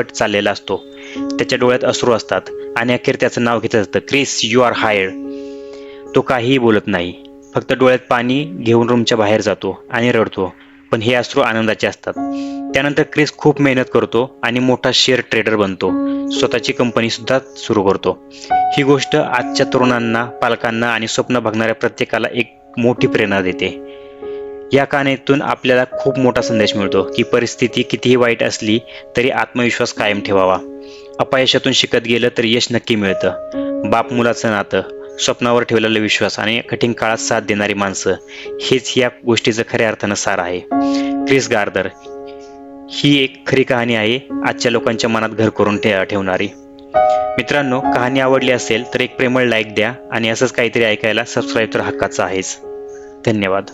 धडपड चाललेला असतो. त्याच्या डोळ्यात अश्रू असतात आणि अखेर त्याचं नाव घेतलं जातं. Chris you are hired. तो काहीही बोलत नाही. फक्त डोळ्यात पाणी घेऊन रूमच्या बाहेर जातो आणि रडतो. पण हे अश्रू आनंदाचे असतात. त्यानंतर क्रिस खूप मेहनत करतो आणि मोठा शेअर ट्रेडर बनतो. स्वतःची कंपनी सुद्धा सुरू करतो. ही गोष्ट आजच्या तरुणांना पालकांना आणि स्वप्न बघणाऱ्या प्रत्येकाला एक मोठी प्रेरणा देते. या कहाणीतून आपल्याला खूप मोठा संदेश मिळतो की परिस्थिती कितीही वाईट असली तरी आत्मविश्वास कायम ठेवावा. अपयशातून शिकत गेलं तर यश नक्की मिळतं. बाप मुलाचं नातं स्वप्नावर ठेवलेला विश्वास आणि कठीण काळात साथ देणारी माणसं हेच या गोष्टीचं खऱ्या अर्थानं सार आहे. क्रिस गार्दर ही एक खरी कहाणी आहे आजच्या लोकांच्या मनात घर करून ठे ठेवणारी. मित्रांनो कहाणी आवडली असेल तर एक प्रेमळ लाईक द्या आणि असंच काहीतरी ऐकायला सबस्क्राईब तर हक्काचं आहेच. धन्यवाद.